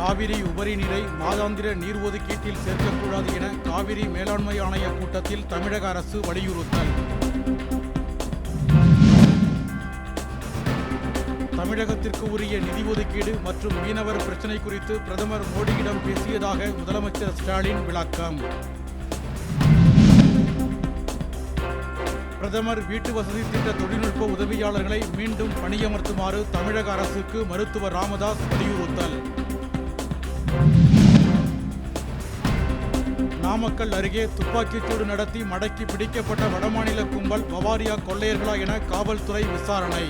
காவிரி உபரி நீரை மாதாந்திர நீர் ஒதுக்கீட்டில் சேர்க்கக்கூடாது என காவிரி மேலாண்மை ஆணைய கூட்டத்தில் தமிழக அரசு வலியுறுத்தல். தமிழகத்திற்கு உரிய நிதி ஒதுக்கீடு மற்றும் மீனவர் பிரச்சினை குறித்து பிரதமர் மோடியிடம் பேசியதாக முதலமைச்சர் ஸ்டாலின் விளக்கம். பிரதமர் வீட்டு வசதி திட்ட தொழில்நுட்ப உதவியாளர்களை மீண்டும் பணியமர்த்துமாறு தமிழக அரசுக்கு மருத்துவர் ராமதாஸ் வலியுறுத்தல். நாமக்கல் அருகே துப்பாக்கிச்சூடு நடத்தி மடக்கி பிடிக்கப்பட்ட வடமாநில கும்பல் பவாரியா கொள்ளையர்களா என காவல்துறை விசாரணை.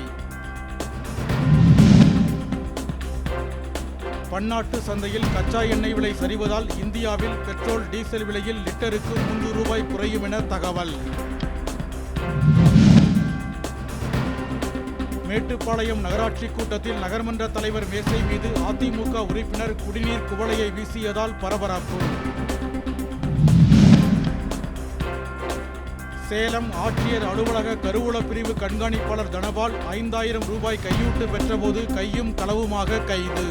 பன்னாட்டு சந்தையில் கச்சா எண்ணெய் விலை சரிவதால் இந்தியாவில் பெட்ரோல் டீசல் விலையில் லிட்டருக்கு முன்னூறு ரூபாய் குறையும் என தகவல். மேட்டுப்பாளையம் நகராட்சி கூட்டத்தில் நகர்மன்ற தலைவர் மேசை மீது அதிமுக உறுப்பினர் குடிநீர் குவளையை வீசியதால் பரபரப்பு. சேலம் ஆட்சியர் அலுவலக கருவூல பிரிவு கண்காணிப்பாளர் தனபால் ஐந்தாயிரம் ரூபாய் கையூட்டு பெற்றபோது கையும் களவுமாக கைது.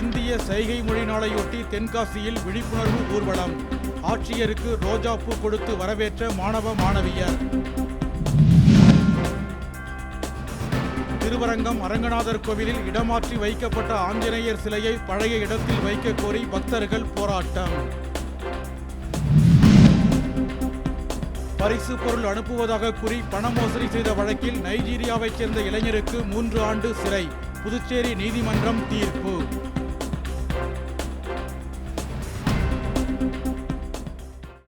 இந்திய சைகை மொழி நாளையொட்டி தென்காசியில் விழிப்புணர்வு ஊர்வலம். ஆட்சியருக்கு ரோஜாப்பூ கொடுத்து வரவேற்ற மாணவ மாணவியர். திருவரங்கம் அரங்கநாதர் கோவிலில் இடமாற்றி வைக்கப்பட்ட ஆஞ்சநேயர் சிலையை பழைய இடத்தில் வைக்க கோரி பக்தர்கள் போராட்டம். பரிசு பொருள் அனுப்புவதாக கூறி பண மோசடி செய்த வழக்கில் நைஜீரியாவைச் சேர்ந்த இளைஞருக்கு மூன்று ஆண்டு சிறை. புதுச்சேரி நீதிமன்றம் தீர்ப்பு.